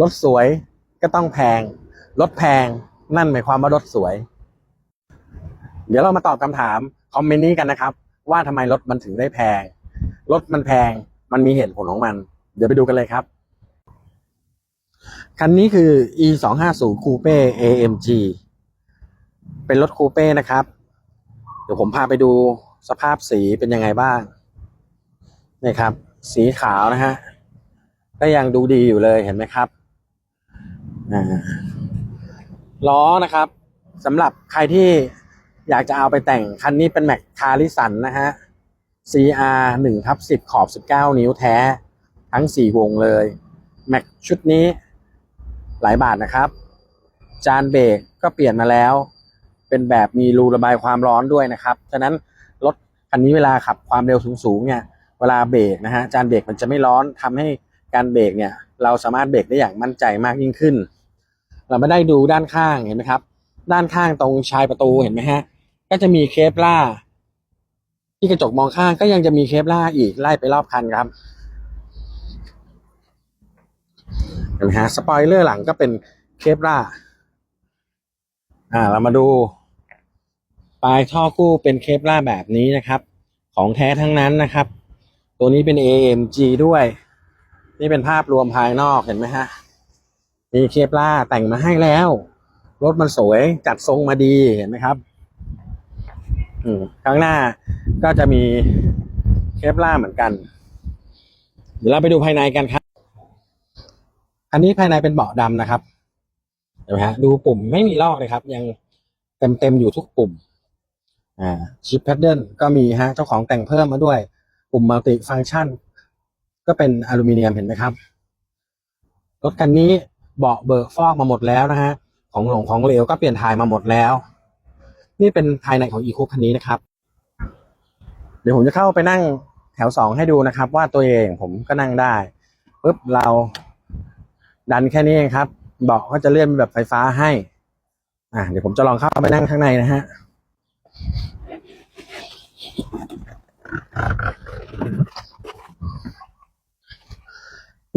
รถสวยก็ต้องแพง รถแพงนั่นหมายความว่ารถสวย เดี๋ยวเรามาตอบคำถามคอมเมนต์นี้กันนะครับ ว่าทำไมรถมันถึงได้แพง รถมันแพงมันมีเหตุผลของมัน เดี๋ยวไปดูกันเลยครับ คันนี้คือ e 2 5 0 Coupe AMG เป็นรถคูเป้นะครับ เดี๋ยวผมพาไปดูสภาพสีเป็นยังไงบ้างนี่ครับ สีขาวนะฮะก็ยังดูดีอยู่เลยเห็นไหมครับ ล้อนะครับสำหรับใครที่อยากจะเอาไปแต่งคันนี้เป็นแม็กคาริสันนะฮะ CR 1ทับ10 ขอบ 19 นิ้วแท้ ทั้ง 4 วงเลย แม็กชุดนี้หลายบาทนะครับ จานเบรกก็เปลี่ยนมาแล้ว เป็นแบบมีรูระบายความร้อนด้วยนะครับฉะนั้นรถคันนี้เวลาขับความเร็วสูงๆเนี่ยเวลาเบรกนะฮะจานเบรกมันจะไม่ร้อนทำให้การเบรกเนี่ย เราสามารถเบรกได้อย่างมั่นใจมากยิ่งขึ้น เราไม่ได้ดูด้านข้างเห็นไหมครับ ด้านข้างตรงชายประตูเห็นไหมฮะ ก็จะมีเคปล่าที่กระจกมองข้างก็ยังจะมีเคปล่าอีกไล่ไปรอบคันครับเห็นไหมฮะสปอยเลอร์หลังก็เป็นเคปล่าอ่า เรามาดูปลายท่อคู่เป็นเคปล่าแบบนี้นะครับ ของแท้ทั้งนั้นนะครับ ตัวนี้เป็น AMG ด้วย นี่เป็นภาพรวมภายนอกเห็นไหมฮะ มีเคปล่าแต่งมาให้แล้ว รถมันสวยจัดทรงมาดีเห็นไหมครับข้างหน้าก็จะมีเคปล่าเหมือนกัน เดี๋ยวเราไปดูภายในกันครับ อันนี้ภายในเป็นเบาะดำนะครับเห็นไหมฮะดูปุ่มไม่มีลอกเลยครับ ยังเต็มเต็มๆอยู่ทุกปุ่ม อ่าชิปแพดเดิลก็มีฮะ เจ้าของแต่งเพิ่มมาด้วย ปุ่มมัลติฟัง c t ชัน ก็เป็นอลูมิเนียมเห็นไหมครับ รถคันนี้ เบาะเบิกฟอกมาหมดแล้วนะฮะของหลงของเหลวก็เปลี่ยนถ่ายมาหมดแล้ว นี่เป็นภายในของอีคูคันนี้นะครับ เดี๋ยวผมจะเข้าไปนั่งแถวสองให้ดูนะครับ ว่าตัวเองผมก็นั่งได้ปุ๊บเราดันแค่นี้เองครับ เบาะก็จะเลื่อนเป็นแบบไฟฟ้าให้ อ่าเดี๋ยวผมจะลองเข้าไปนั่งข้างในนะฮะ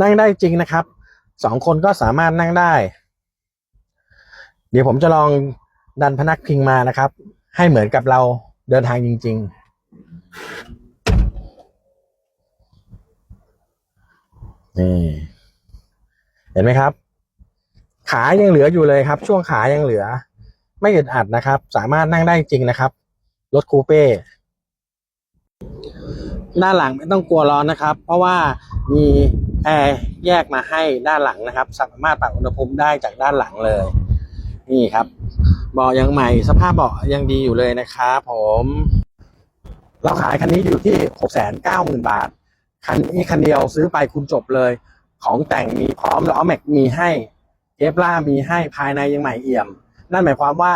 นั่งได้จริงนะครับ สองคนก็สามารถนั่งได้ เดี๋ยวผมจะลองดันพนักพิงมานะครับ ให้เหมือนกับเราเดินทางจริง ๆ นี่ เห็นไหมครับ ขายังเหลืออยู่เลยครับ ช่วงขายังเหลือ ไม่อึดอัดนะครับ สามารถนั่งได้จริงนะครับ รถคูเป้ด้านหลังไม่ต้องกลัวร้อนนะครับ เพราะว่ามี แอร์แยกมาให้ด้านหลังนะครับ สามารถปรับอุณหภูมิได้จากด้านหลังเลย นี่ครับเบาะยังใหม่สภาพเบาะยังดีอยู่เลยนะครับผมเราขายคันนี้อยู่ที่หกแสนเก้าหมื่นบาท คันนี้คันเดียวซื้อไปคุณจบเลย ของแต่งมีพร้อมล้อแม็กมีให้เอฟล่ามีให้ภายในยังใหม่เอี่ยม นั่นหมายความว่า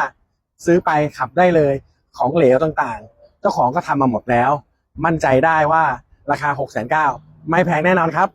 ซื้อไปขับได้เลยของเหลวต่างๆ เจ้าของก็ทำมาหมดแล้ว มั่นใจได้ว่าราคา6กแสนเก้าไม่แพงแน่นอนครับ